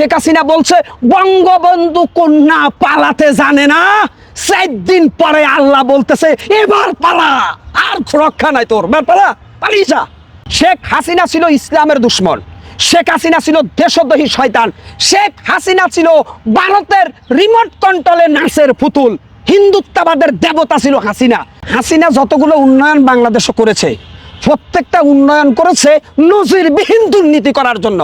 শেখ হাসিনা বলছে, বঙ্গবন্ধু কন্যা পালাতে জানে না। চার দিন পরে আল্লাহ বলতেছে, এবার পালা, আর সুরক্ষা নাই তোর। পালা, পালিয়ে যা। শেখ হাসিনা ছিল ইসলামের দুশ্মন। শেখ হাসিনা ছিল দেশদ্রোহী শয়তান। শেখ হাসিনা ছিল ভারতের রিমোট কন্ট্রোলে নাচের পুতুল। হিন্দুত্ববাদের দেবতা ছিল হাসিনা। হাসিনা যতগুলো উন্নয়ন বাংলাদেশে করেছে, প্রত্যেকটা উন্নয়ন করেছে নজির নজিরবিহীন দুর্নীতি করার জন্য।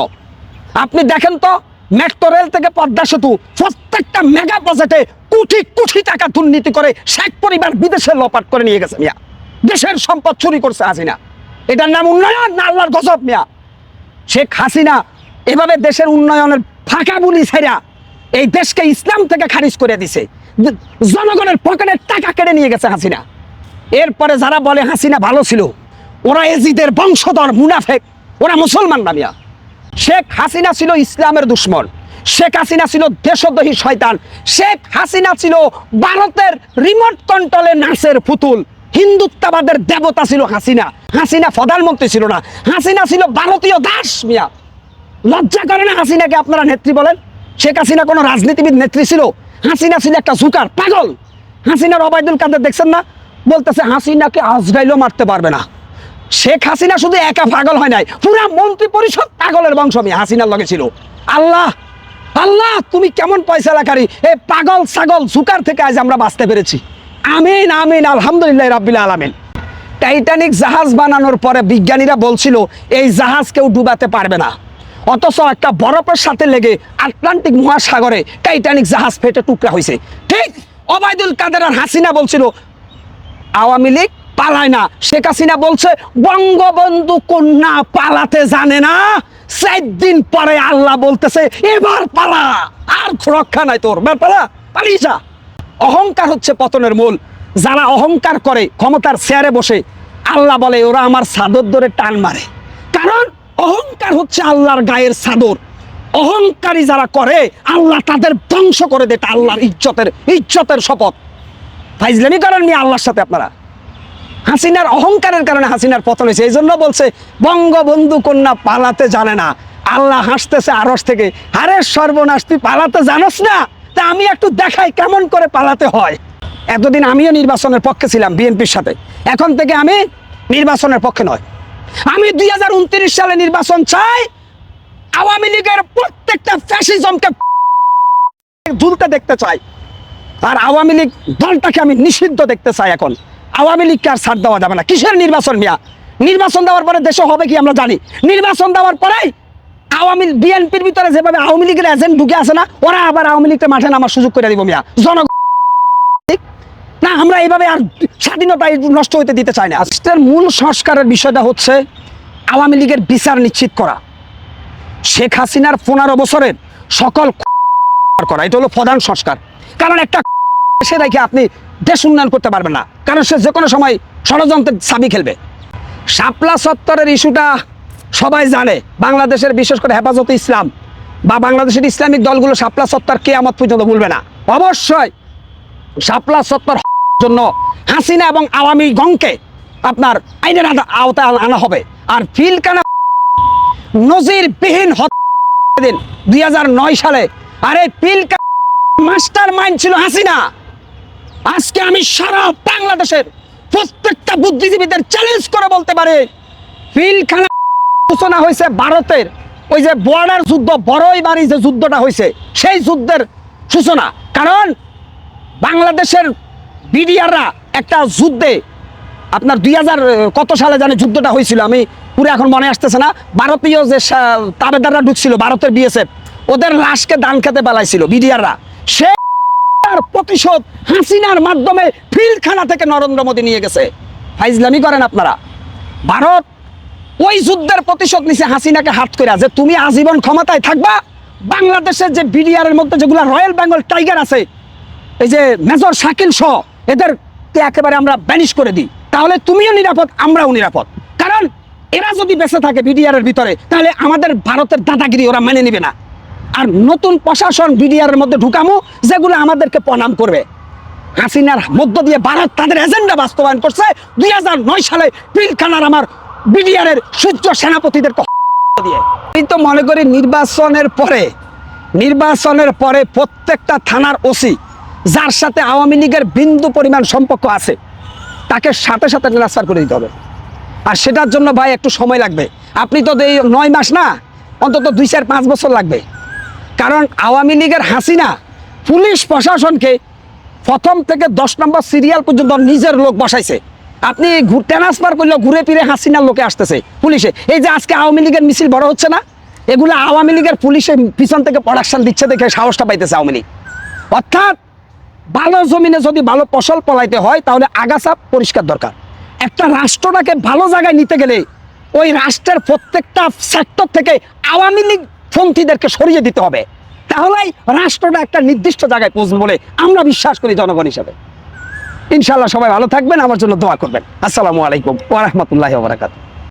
আপনি দেখেন তো মেট্রো রেল থেকে পদ্মা সেতু প্রত্যেকটা মেগা বাজেটে কোটি কোটি টাকা দুর্নীতি করে শেখ পরিবার বিদেশে লপাট করে নিয়ে গেছে মিয়া। দেশের সম্পদ চুরি করছে হাসিনা। এটার নাম উন্নয়ন না আল্লাহর গজব মিয়া? শেখ হাসিনা এভাবে দেশের উন্নয়নের ফাঁকা বুলি ছেড়া এই দেশকে ইসলাম থেকে খারিজ করে দিছে। জনগণের পকেটের টাকা কেড়ে নিয়ে গেছে হাসিনা। এরপরে যারা বলে হাসিনা ভালো ছিল, ওরা এজিদের বংশধর, মুনাফেক, ওরা মুসলমান না মিয়া। শেখ হাসিনা ছিল ইসলামের দুশ্মন। শেখ হাসিনা ছিল দেশদ্রোহী শয়তান। শেখ হাসিনা ছিল ভারতের রিমোট কন্ট্রোলে নাচের পুতুল। হিন্দুত্ববাদের দেবতা ছিল হাসিনা। হাসিনা প্রধানমন্ত্রী ছিল না। হাসিনা ছিল ভারতীয় দাস মিয়া। লজ্জা করে না হাসিনাকে আপনারা নেত্রী বলেন? শেখ হাসিনা কোনো রাজনীতিবিদ নেত্রী ছিল? হাসিনা ছিল একটা জুকার, পাগল। হাসিনার অবায়দুল কাদের দেখছেন না? বলতেছে হাসিনাকে আজরাইলও মারতে পারবে না। শেখ হাসিনা শুধু একা পাগল হয় নাই, পুরা মন্ত্রী পরিষদ পাগলের বংশ আমি হাসিনার লগে ছিল। আল্লাহ আল্লাহ, তুমি কেমন পয়সা লাগারি এ পাগল ছাগল জুকার থেকে আজ আমরা বাঁচতে পেরেছি। আমিন আমিন, আলহামদুলিল্লাহ রাব্বিল আলামিন। টাইটানিক জাহাজ বানানোর পরে বিজ্ঞানীরা বলছিল, এই জাহাজ কেউ ডুবাতে পারবে না। অথচ একটা বরফের সাথে লেগে আটলান্টিক মহাসাগরে টাইটানিক জাহাজ ফেটে টুকরা হয়েছে ঠিক ওবায়দুল কাদের আর হাসিনা বলছিল, আওয়ামী লীগ পালায় না। শেখ হাসিনা বলছে, বঙ্গবন্ধু কন্যা পালাতে জানে না। চার দিন পরে আল্লাহ বলতেছে, এবার পালা। আর রক্ষা নাই তোর। এবার পালা। পালিয়ে যা। অহংকার হচ্ছে পতনের মূল। যারা অহংকার করে, ক্ষমতার চেয়ারে বসে, আল্লাহ বলে, ওরা আমার সাদর ধরে টান মারে। কারণ অহংকার হচ্ছে আল্লাহর গায়ের সাদর অহংকারী যারা করে, আল্লাহ তাদের ধ্বংস করে দেয় আল্লাহর ইজ্জতের ইজ্জতের শপথ। ফাইজলামি করেন নি আল্লাহর সাথে আপনারা? হাসিনার অহংকারের কারণে হাসিনার পতন হয়েছে। এই জন্য বলছে, বঙ্গবন্ধু কন্যা পালাতে জানে না। আল্লাহ হাসতেছে আরস থেকে। আরে সর্বনাশ, তুই পালাতে জানোস না? তা আমি একটু দেখাই কেমন করে পালাতে হয়। এতদিন আমিও নির্বাচনের পক্ষে ছিলাম বিএনপির সাথে। এখন থেকে আমি নির্বাচনের পক্ষে নয়। আমি দুই হাজার উনত্রিশ সালে নির্বাচন চাই, আওয়ামী লীগের প্রত্যেকটা ফ্যাসিজমকে ঝুলতে দেখতে চাই। আর আওয়ামী লীগ দলটাকে আমি নিষিদ্ধ দেখতে চাই এখন। আওয়ামী লীগকে আর ছাড় দেওয়া যাবে না। কিসের নির্বাচন মিয়া? নির্বাচন দেওয়ার পরে দেশে হবে কি আমরা জানি। নির্বাচন দেওয়ার পরেই আওয়ামী বিএনপির ভিতরে যেভাবে আওয়ামী লীগের এজেন্ট ঢুকে আছে না, ওরা আবার আওয়ামী লীগকে মাঠে নামার সুযোগ করে দিব মিয়া। জনগণ না, আমরা এইভাবে আর স্বাধীনতা নষ্ট হইতে দিতে চাই না। আজকের মূল সংস্কারের বিষয়টা হচ্ছে আওয়ামী লীগের বিচার নিশ্চিত করা। শেখ হাসিনার পনেরো বছরের সকল করা। এটা হলো প্রধান সংস্কার। কারণ একটা আপনি দেশ উন্নয়ন করতে পারবেন না। কারণ সে যে কোনো সময় ষড়যন্ত্রের চাবি খেলবে। শাপলা সত্তরের ইস্যুটা সবাই জানে। বাংলাদেশের বিশেষ করে হেফাজতে ইসলাম বা বাংলাদেশের ইসলামিক দলগুলো শাপলা সত্তর কেয়ামত পর্যন্ত ভুলবে না। অবশ্যই শাপলা সত্তর জন্য হাসিনা এবং আওয়ামী গংকে আপনার আইনের আওতা- আনা হবে। আর ফিলকানা নজিরবিহীন দিন দুই হাজার নয় সালে। আরে পিলকা মাস্টার মাইন্ড ছিল হাসিনা। আজকে আমি সারা বাংলাদেশের প্রত্যেকটা বুদ্ধিজীবীদের চ্যালেঞ্জ করে বলতে পারে পিলখানা সূচনা হয়েছে ভারতের। ওই যে বর্ডার যুদ্ধ, বড়ই বাড়ি যে যুদ্ধটা হয়েছে, সেই যুদ্ধের সূচনা। কারণ বাংলাদেশের বিডিআররা একটা যুদ্ধে, আপনার দুই হাজার কত সালে জানে যুদ্ধটা হয়েছিল, আমি পুরো এখন মনে আসতেছে না। ভারতীয় যে তাবেদাররা ঢুকছিল, ভারতের বিএসএফ ওদের লাশকে দান খেতে পালাইছিল বিডিআররা। সে প্রতিশোধ হাসিনার মাধ্যমে ফিলখানা থেকে নরেন্দ্র মোদী নিয়ে গেছে। ফাইজলামি করেন আপনারা। ভারত ওই যুদ্ধের প্রতিশোধ নিছে হাসিনাকে হাত করে যে তুমি আজীবন ক্ষমতায় থাকবা, বাংলাদেশের যে বিডিআরের মধ্যে যেগুলো রয়্যাল বেঙ্গল টাইগার আছে, এই যে মেজর শাকিল সহ এদেরকে একেবারে আমরা ব্যানিশ করে দিই। তাহলে তুমিও নিরাপদ, আমরাও নিরাপদ। কারণ এরা যদি বেঁচে থাকে বিডিআর এর ভিতরে, তাহলে আমাদের ভারতের দাদাগিরি ওরা মেনে নিবে না। আর নতুন প্রশাসন বিডিআর এর মধ্যে ঢুকামো, যেগুলো আমাদেরকে প্রণাম করবে। হাসিনার মধ্য দিয়ে ভারত তাদের এজেন্ডা বাস্তবায়ন করছে। দুই হাজার নয় সালে পিলখানার আমার বিডিআর এর সূর্য সেনাপতিদের দিয়ে। আমি তো মনে করি নির্বাচনের পরে নির্বাচনের পরে প্রত্যেকটা থানার ওসি যার সাথে আওয়ামী লীগের বিন্দু পরিমাণ সম্পর্ক আছে, তাকে সাথে সাথে ট্রান্সফার করে দিতে হবে। আর সেটার জন্য ভাই একটু সময় লাগবে। আপনি তো এই নয় মাস না, অন্তত দুই চার পাঁচ বছর লাগবে। কারণ আওয়ামী লীগের হাসিনা পুলিশ প্রশাসনকে প্রথম থেকে দশ নম্বর সিরিয়াল পর্যন্ত নিজের লোক বসাইছে। আপনি ট্রান্সফার করলে ঘুরে ফিরে হাসিনার লোকে আসতেছে পুলিশে। এই যে আজকে আওয়ামী লীগের মিছিল বড় হচ্ছে না? এগুলো আওয়ামী লীগের পুলিশে পিছন থেকে প্রোডাকশন দিচ্ছে দেখে সাহসটা পাইতেছে আওয়ামী লীগ। অর্থাৎ ভালো জমিনে যদি ভালো ফসল ফলাইতে হয়, তাহলে আগাছা পরিষ্কার দরকার। একটা রাষ্ট্রটাকে ভালো জায়গায় নিতে গেলে ওই রাষ্ট্রের প্রত্যেকটা সেক্টর থেকে আওয়ামী লীগ পন্থীদেরকে সরিয়ে দিতে হবে। তাহলেই রাষ্ট্রটা একটা নির্দিষ্ট জায়গায় পৌঁছবে বলে আমরা বিশ্বাস করি জনগণ হিসাবে। ইনশাল্লাহ সবাই ভালো থাকবেন, আমার জন্য দোয়া করবেন। আসসালামু আলাইকুম ওরহমতুল্লাহ বারাকাতু